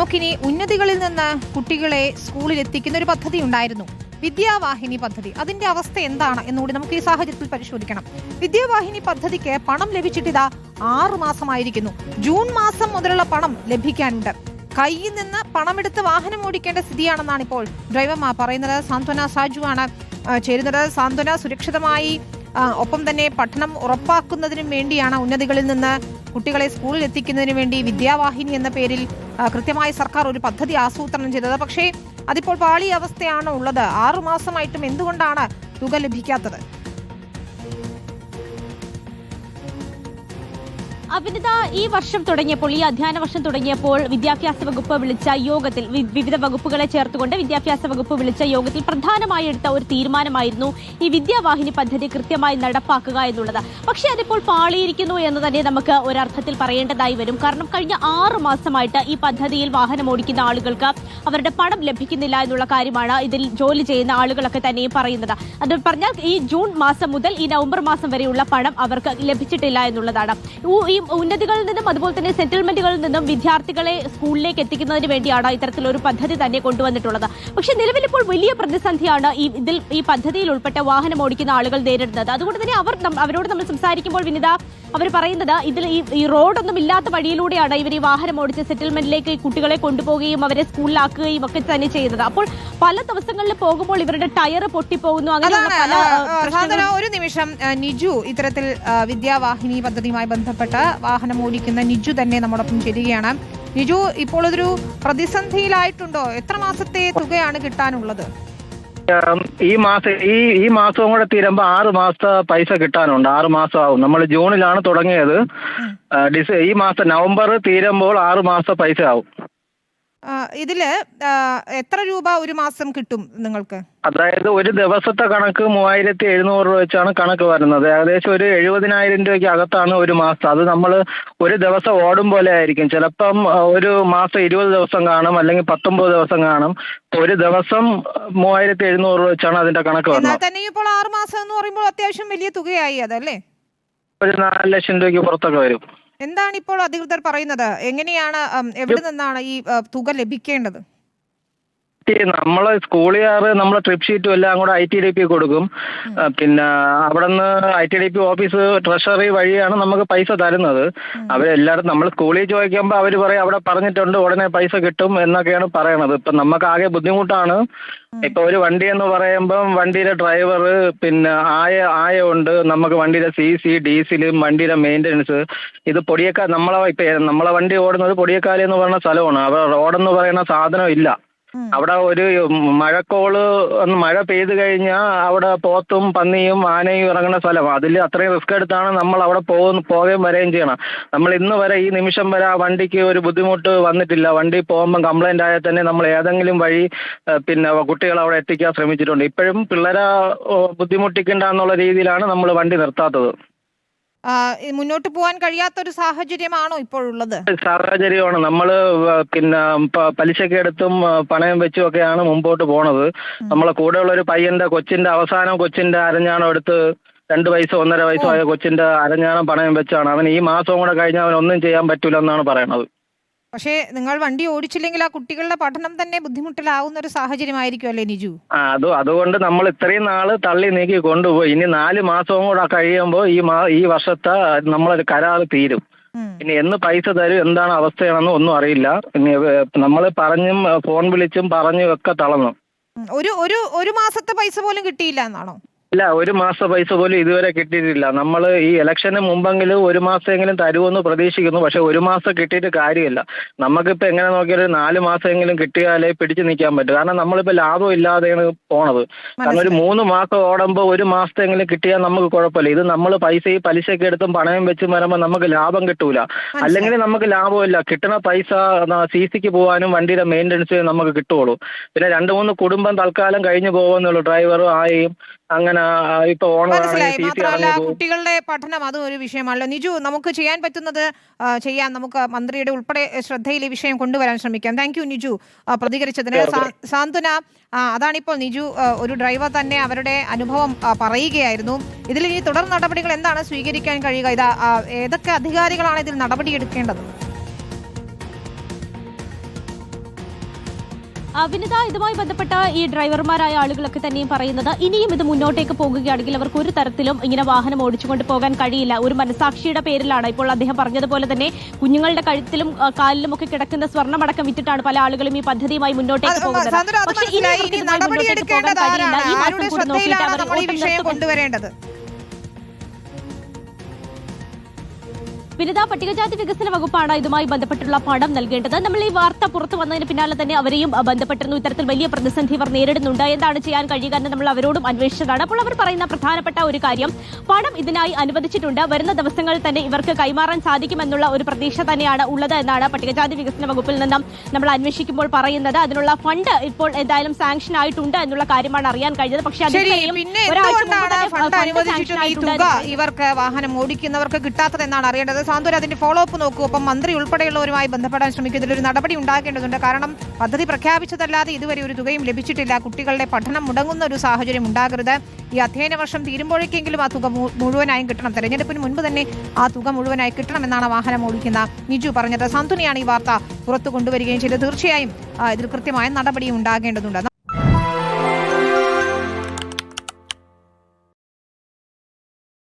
നമുക്കിനി ഉന്നതികളിൽ നിന്ന് കുട്ടികളെ സ്കൂളിൽ എത്തിക്കുന്ന ഒരു പദ്ധതി ഉണ്ടായിരുന്നു. വിദ്യാവാഹിനി പദ്ധതി. അതിന്റെ അവസ്ഥ എന്താണ് എന്നുകൂടി നമുക്ക് ഈ സാഹചര്യത്തിൽ പരിശോധിക്കണം. വിദ്യാവാഹിനി പദ്ധതിക്ക് പണം ലഭിച്ചിട്ട് ലഭിച്ചിട്ടിതാ ആറു മാസമായിരിക്കുന്നു. ജൂൺ മാസം മുതലുള്ള പണം ലഭിക്കാനുണ്ട്. കയ്യിൽ നിന്ന് പണമെടുത്ത് വാഹനം ഓടിക്കേണ്ട സ്ഥിതിയാണെന്നാണ് ഇപ്പോൾ ഡ്രൈവർമാർ പറയുന്നത്. സാന്ത്വന സാജു ആണ് ചേരുന്നത്. സാന്ത്വന സുരക്ഷിതമായി ഒപ്പം തന്നെ പഠനം ഉറപ്പാക്കുന്നതിനും വേണ്ടിയാണ് ഉന്നതികളിൽ നിന്ന് കുട്ടികളെ സ്കൂളിൽ എത്തിക്കുന്നതിന് വേണ്ടി വിദ്യാവാഹിനി എന്ന പേരിൽ കൃത്യമായി സർക്കാർ ഒരു പദ്ധതി ആസൂത്രണം ചെയ്തത്. പക്ഷേ അതിപ്പോൾ പാളി അവസ്ഥയാണ് ഉള്ളത്. ആറുമാസമായിട്ടും എന്തുകൊണ്ടാണ് തുക ലഭിക്കാത്തത്? അഭിനത ഈ വർഷം തുടങ്ങിയപ്പോൾ ഈ അധ്യയന വർഷം തുടങ്ങിയപ്പോൾ വിദ്യാഭ്യാസ വകുപ്പ് വിളിച്ച യോഗത്തിൽ വിവിധ വകുപ്പുകളെ ചേർത്തുകൊണ്ട് വിദ്യാഭ്യാസ വകുപ്പ് വിളിച്ച യോഗത്തിൽ പ്രധാനമായി എടുത്ത ഒരു തീരുമാനമായിരുന്നു ഈ വിദ്യാവാഹിനി പദ്ധതി കൃത്യമായി നടപ്പാക്കുക എന്നുള്ളത്. പക്ഷേ അതിപ്പോൾ പാളിയിരിക്കുന്നു എന്ന് തന്നെ നമുക്ക് ഒരർത്ഥത്തിൽ പറയേണ്ടതായി വരും. കാരണം കഴിഞ്ഞ ആറ് മാസമായിട്ട് ഈ പദ്ധതിയിൽ വാഹനം ഓടിക്കുന്ന ആളുകൾക്ക് അവരുടെ പണം ലഭിക്കുന്നില്ല എന്നുള്ള കാര്യമാണ് ഇതിൽ ജോലി ചെയ്യുന്ന ആളുകളൊക്കെ തന്നെയും പറയുന്നത്. അത് പറഞ്ഞാൽ ഈ ജൂൺ മാസം മുതൽ ഈ നവംബർ മാസം വരെയുള്ള പണം അവർക്ക് ലഭിച്ചിട്ടില്ല എന്നുള്ളതാണ്. ഈ ഉന്നതികളിൽ നിന്നും അതുപോലെ തന്നെ സെറ്റിൽമെന്റുകളിൽ നിന്നും വിദ്യാർത്ഥികളെ സ്കൂളിലേക്ക് എത്തിക്കുന്നതിന് വേണ്ടിയാണ് ഇത്തരത്തിലൊരു പദ്ധതി തന്നെ കൊണ്ടുവന്നിട്ടുള്ളത്. പക്ഷേ നിലവിൽ ഇപ്പോൾ വലിയ പ്രതിസന്ധിയാണ് ഈ ഇതിൽ ഈ പദ്ധതിയിൽ ഉൾപ്പെട്ട വാഹനം ഓടിക്കുന്ന ആളുകൾ നേരിടുന്നത്. അതുകൊണ്ട് തന്നെ അവർ അവരോട് നമ്മൾ സംസാരിക്കുമ്പോൾ വിനിത അവർ പറയുന്നത് ഇതിൽ ഈ റോഡൊന്നും ഇല്ലാത്ത വഴിയിലൂടെയാണ് ഇവർ ഈ വാഹനം ഓടിച്ച് സെറ്റിൽമെന്റിലേക്ക് കുട്ടികളെ കൊണ്ടുപോവുകയും അവരെ സ്കൂളിലാക്കുകയും ഒക്കെ തന്നെ ചെയ്യുന്നത്. അപ്പോൾ പല ദിവസങ്ങളിൽ പോകുമ്പോൾ ഇവരുടെ ടയർ പൊട്ടിപ്പോകുന്നു. അങ്ങനെ ഒരു നിമിഷം നിജു ഇത്തരത്തിൽ വിദ്യാവാഹിനി പദ്ധതിയുമായി ബന്ധപ്പെട്ട് വാഹനം ഓടിക്കുന്ന നിജു തന്നെ നമ്മോടൊപ്പം ചേരുകയാണ്. നിജു ഇപ്പോൾ ഒരു പ്രതിസന്ധിയിലായിട്ടുണ്ടോ? എത്ര മാസത്തെ തുകയാണ് കിട്ടാനുള്ളത്? ഈ മാസം ഈ ഈ മാസവും കൂടെ തീരുമ്പോൾ ആറ് മാസത്തെ പൈസ കിട്ടാനുണ്ട്. ആറ് മാസം ആവും നമ്മൾ ജൂണിലാണ് തുടങ്ങിയത്. ഡിസ ഈ മാസം നവംബർ തീരുമ്പോൾ ആറ് മാസത്തെ പൈസ ആവും ഇതിൽ എത്ര രൂപ ഒരു മാസം കിട്ടും നിങ്ങൾക്ക്? അതായത് ഒരു ദിവസത്തെ കണക്ക് മൂവായിരത്തി എഴുന്നൂറ് രൂപ വെച്ചാണ് കണക്ക് വരുന്നത്. ഏകദേശം ഒരു എഴുപതിനായിരം രൂപയ്ക്ക് അകത്താണ് ഒരു മാസം. അത് നമ്മൾ ഒരു ദിവസം ഓടും പോലെ ആയിരിക്കും. ചിലപ്പം ഒരു മാസം ഇരുപത് ദിവസം കാണും അല്ലെങ്കിൽ പത്തൊമ്പത് ദിവസം കാണും. ഒരു ദിവസം മൂവായിരത്തി എഴുന്നൂറ് രൂപ വെച്ചാണ് അതിന്റെ കണക്ക് വരുന്നത്. തന്നെ ഇപ്പോൾ ആറ് മാസം എന്ന് പറയുമ്പോൾ അത്യാവശ്യം വലിയ തുകയായി അതല്ലേ? ഒരു നാല് ലക്ഷം രൂപയ്ക്ക് പുറത്തൊക്കെ വരും. എന്താണ് ഇപ്പോൾ അധികൃതർ പറയുന്നത്? എങ്ങനെയാണ് എവിടെ നിന്നാണ് ഈ തുക ലഭിക്കേണ്ടത്? ഈ നമ്മൾ ആറ് നമ്മളെ ട്രിപ്പ് ഷീറ്റും എല്ലാം കൂടെ ഐ ടി ഡി പി കൊടുക്കും. പിന്നെ അവിടെ നിന്ന് I T D P office treasury വഴിയാണ് നമുക്ക് പൈസ തരുന്നത്. അവരെല്ലായിടത്തും നമ്മൾ സ്കൂളിൽ ചോദിക്കുമ്പോൾ അവർ പറയും അവിടെ പറഞ്ഞിട്ടുണ്ട് ഉടനെ പൈസ കിട്ടും എന്നൊക്കെയാണ് പറയണത്. ഇപ്പം നമുക്ക് ആകെ ബുദ്ധിമുട്ടാണ് ഇപ്പൊ ഒരു വണ്ടി എന്ന് പറയുമ്പം വണ്ടിയുടെ ഡ്രൈവർ പിന്നെ ആയ ആയ ഉണ്ട് നമുക്ക് വണ്ടിയുടെ സി സി ഡീസലും വണ്ടിയുടെ മെയിന്റനൻസ് ഇത് പൊടിയക്കാ നമ്മളെ ഇപ്പൊ നമ്മളെ വണ്ടി ഓടുന്നത് പൊടിയക്കാലി എന്ന് പറയുന്ന സ്ഥലമാണ്. അവിടെ റോഡെന്ന് പറയുന്ന സാധനം ഇല്ല. അവിടെ ഒരു മഴക്കോൾ മഴ പെയ്തു കഴിഞ്ഞാൽ അവിടെ പോത്തും പന്നിയും ആനയും ഇറങ്ങുന്ന സ്ഥലം അതിൽ അത്രയും റിസ്ക് എടുത്താണ് നമ്മൾ അവിടെ പോകുന്ന പോവുകയും വരികയും ചെയ്യണം. നമ്മൾ ഇന്ന് വരെ ഈ നിമിഷം വരെ ആ വണ്ടിക്ക് ഒരു ബുദ്ധിമുട്ട് വന്നിട്ടില്ല. വണ്ടി പോകുമ്പം കംപ്ലൈന്റ് ആയാൽ തന്നെ നമ്മൾ ഏതെങ്കിലും വഴി പിന്നെ കുട്ടികളെ അവിടെ എത്തിക്കാൻ ശ്രമിച്ചിട്ടുണ്ട്. ഇപ്പോഴും പിള്ളേരെ ബുദ്ധിമുട്ടിക്കണ്ട എന്നുള്ള രീതിയിലാണ് നമ്മൾ വണ്ടി നിർത്താത്തത്. മുന്നോട്ട് പോകാൻ കഴിയാത്ത ഒരു സാഹചര്യമാണോ ഇപ്പോഴുള്ളത്? സാഹചര്യമാണ്. നമ്മൾ പിന്നെ പലിശ പലിശക്ക് എടുത്തും പണയം വെച്ചും ഒക്കെയാണ് മുമ്പോട്ട് പോണത്. നമ്മളെ കൂടെയുള്ള ഒരു പയ്യന്റെ കൊച്ചിന്റെ അവസാനം കൊച്ചിന്റെ അരഞ്ഞാണം എടുത്ത് രണ്ട് വയസ്സോ ഒന്നര വയസ്സോ ആയ കൊച്ചിന്റെ അരഞ്ഞാണം പണയം വെച്ചാണ്. അവൻ ഈ മാസം കൂടെ കഴിഞ്ഞാൽ അവൻ ഒന്നും ചെയ്യാൻ പറ്റൂല എന്നാണ് പറയണത്. പക്ഷേ നിങ്ങൾ വണ്ടി ഓടിച്ചില്ലെങ്കിൽ ആ കുട്ടികളുടെ പഠനം തന്നെ ബുദ്ധിമുട്ടിലാവുന്ന ഒരു സാഹചര്യമായിരിക്കും അല്ലേ നിജു? ആ അത് അതുകൊണ്ട് നമ്മൾ ഇത്രയും നാൾ തള്ളി നീക്കി കൊണ്ടുപോയി. ഇനി നാല് മാസവും കൂടെ കഴിയുമ്പോൾ ഈ മാ ഈ വർഷത്തെ നമ്മളൊരു കരാറ് തീരും. പിന്നെ ഇനി എന്ന് പൈസ തരും എന്താണ് അവസ്ഥയാണെന്ന് ഒന്നും അറിയില്ല. ഇനി നമ്മൾ പറഞ്ഞും ഫോൺ വിളിച്ചും പറഞ്ഞും ഒക്കെ തളർന്നു. ഒരു ഒരു ഒരു മാസത്തെ പൈസ പോലും കിട്ടിയില്ല എന്നാണോ? ഇല്ല ഒരു മാസ പൈസ പോലും ഇതുവരെ കിട്ടിയിട്ടില്ല. നമ്മൾ ഈ ഇലക്ഷന് മുമ്പെങ്കിലും ഒരു മാസമെങ്കിലും തരുമെന്ന് പ്രതീക്ഷിക്കുന്നു. പക്ഷെ ഒരു മാസം കിട്ടിയിട്ട് കാര്യമില്ല. നമുക്കിപ്പോൾ എങ്ങനെ നോക്കിയാലും ഒരു നാല് മാസമെങ്കിലും കിട്ടിയാലേ പിടിച്ചു നിൽക്കാൻ പറ്റും. കാരണം നമ്മളിപ്പോൾ ലാഭം ഇല്ലാതെയാണ് പോണത്. കാരണം ഒരു മൂന്ന് മാസം ഓടുമ്പോൾ ഒരു മാസത്തെങ്കിലും കിട്ടിയാൽ നമുക്ക് കുഴപ്പമില്ല. ഇത് നമ്മൾ പൈസ ഈ പലിശയൊക്കെ എടുത്തും പണയം വെച്ചും വരുമ്പോൾ നമുക്ക് ലാഭം കിട്ടൂല. അല്ലെങ്കിൽ നമുക്ക് ലാഭമില്ല. കിട്ടുന്ന പൈസ സി സിക്ക് പോകാനും വണ്ടിയുടെ മെയിന്റനൻസ് നമുക്ക് കിട്ടുള്ളൂ പിന്നെ രണ്ട് മൂന്ന് കുടുംബം തൽക്കാലം കഴിഞ്ഞു പോകുന്നുള്ളൂ ഡ്രൈവറും ആയും അങ്ങനെ ഇപ്പൊ മനസ്സിലായി. മാത്രമല്ല കുട്ടികളുടെ പഠനം അതും ഒരു വിഷയമാണല്ലോ നിജു നമുക്ക് ചെയ്യാൻ പറ്റുന്നത് ചെയ്യാൻ ചെയ്യാം. നമുക്ക് മന്ത്രിയുടെ ഉൾപ്പെടെ ശ്രദ്ധയിൽ ഈ വിഷയം കൊണ്ടുവരാൻ ശ്രമിക്കാം. താങ്ക് യു നിജു പ്രതികരിച്ചതിന്. സാന്ത്വന അതാണിപ്പോൾ നിജു ഒരു ഡ്രൈവർ തന്നെ അവരുടെ അനുഭവം പറയുകയായിരുന്നു. ഇതിൽ ഇനി തുടർ നടപടികൾ എന്താണ് സ്വീകരിക്കാൻ കഴിയുക? ഇതാ ഏതൊക്കെ അധികാരികളാണ് ഇതിൽ നടപടിയെടുക്കേണ്ടത്? വിനിത ഇതുമായി ബന്ധപ്പെട്ട ഈ ഡ്രൈവർമാരായ ആളുകളൊക്കെ തന്നെയും പറയുന്നത് ഇനിയും ഇത് മുന്നോട്ടേക്ക് പോകുകയാണെങ്കിൽ അവർക്ക് ഒരു തരത്തിലും ഇങ്ങനെ വാഹനം ഓടിച്ചുകൊണ്ട് പോകാൻ കഴിയില്ല. ഒരു മനസാക്ഷിയുടെ പേരിലാണ് ഇപ്പോൾ അദ്ദേഹം പറഞ്ഞതുപോലെ തന്നെ കുഞ്ഞുങ്ങളുടെ കഴുത്തിലും കാലിലും ഒക്കെ കിടക്കുന്ന സ്വർണമടക്കം വിറ്റിട്ടാണ് പല ആളുകളും ഈ പദ്ധതിയുമായി മുന്നോട്ടേക്ക് പോകുന്നത്. പക്ഷേ ഇനി മുന്നോട്ടേക്ക് പോകാൻ കഴിയില്ല. ഈ മാസം കൂടി നോക്കിയിട്ട് അവർ കൊണ്ടുവരേണ്ടത്? വനിതാ പട്ടികജാതി വികസന വകുപ്പാണ് ഇതുമായി ബന്ധപ്പെട്ടുള്ള പണം നൽകേണ്ടത്. നമ്മൾ ഈ വാർത്ത പുറത്തു വന്നതിന് പിന്നാലെ തന്നെ അവരെയും ബന്ധപ്പെട്ടിരുന്നു. ഇത്തരത്തിൽ വലിയ പ്രതിസന്ധി ഇവർ നേരിടുന്നുണ്ട്. എന്താണ് ചെയ്യാൻ കഴിയുക എന്ന് നമ്മൾ അവരോടും അന്വേഷിച്ചതാണ്. അപ്പോൾ അവർ പറയുന്ന പ്രധാനപ്പെട്ട ഒരു കാര്യം പണം ഇതിനായി അനുവദിച്ചിട്ടുണ്ട്. വരുന്ന ദിവസങ്ങളിൽ തന്നെ ഇവർക്ക് കൈമാറാൻ സാധിക്കുമെന്നുള്ള ഒരു പ്രതീക്ഷ തന്നെയാണ് ഉള്ളത് എന്നാണ് പട്ടികജാതി വികസന വകുപ്പിൽ നിന്നും നമ്മൾ അന്വേഷിക്കുമ്പോൾ പറയുന്നത്. അതിനുള്ള ഫണ്ട് ഇപ്പോൾ എന്തായാലും സാങ്ഷൻ ആയിട്ടുണ്ട് എന്നുള്ള കാര്യമാണ് അറിയാൻ കഴിഞ്ഞത്. പക്ഷേ ഇവർക്ക് വാഹനം ഓടിക്കുന്നവർക്ക് കിട്ടാത്തത് എന്നാണ് അറിയേണ്ടത്. സാന്ത്വന അതിന്റെ ഫോളോ അപ്പ് നോക്കൂ. ഒപ്പം മന്ത്രി ഉൾപ്പെടെയുള്ളവരുമായി ബന്ധപ്പെടാൻ ശ്രമിക്കും. ഒരു നടപടി ഉണ്ടാക്കേണ്ടതുണ്ട് കാരണം പദ്ധതി പ്രഖ്യാപിച്ചതല്ലാതെ ഇതുവരെ ഒരു തുകയും ലഭിച്ചിട്ടില്ല. കുട്ടികളുടെ പഠനം മുടങ്ങുന്ന ഒരു സാഹചര്യം ഉണ്ടാകരുത്. ഈ അധ്യയന വർഷം തീരുമ്പോഴേക്കെങ്കിലും ആ തുക മുഴുവനായും കിട്ടണം. തെരഞ്ഞെടുപ്പിന് മുൻപ് തന്നെ ആ തുക മുഴുവനായി കിട്ടണമെന്നാണ് വാഹനം ഓടിക്കുന്ന നിജു പറഞ്ഞത്. സാന്ത്വനയാണ് ഈ വാർത്ത പുറത്തു കൊണ്ടുവരികയും ചെയ്ത് തീർച്ചയായും ഇതിൽ കൃത്യമായ നടപടി ഉണ്ടാകേണ്ടതുണ്ട്.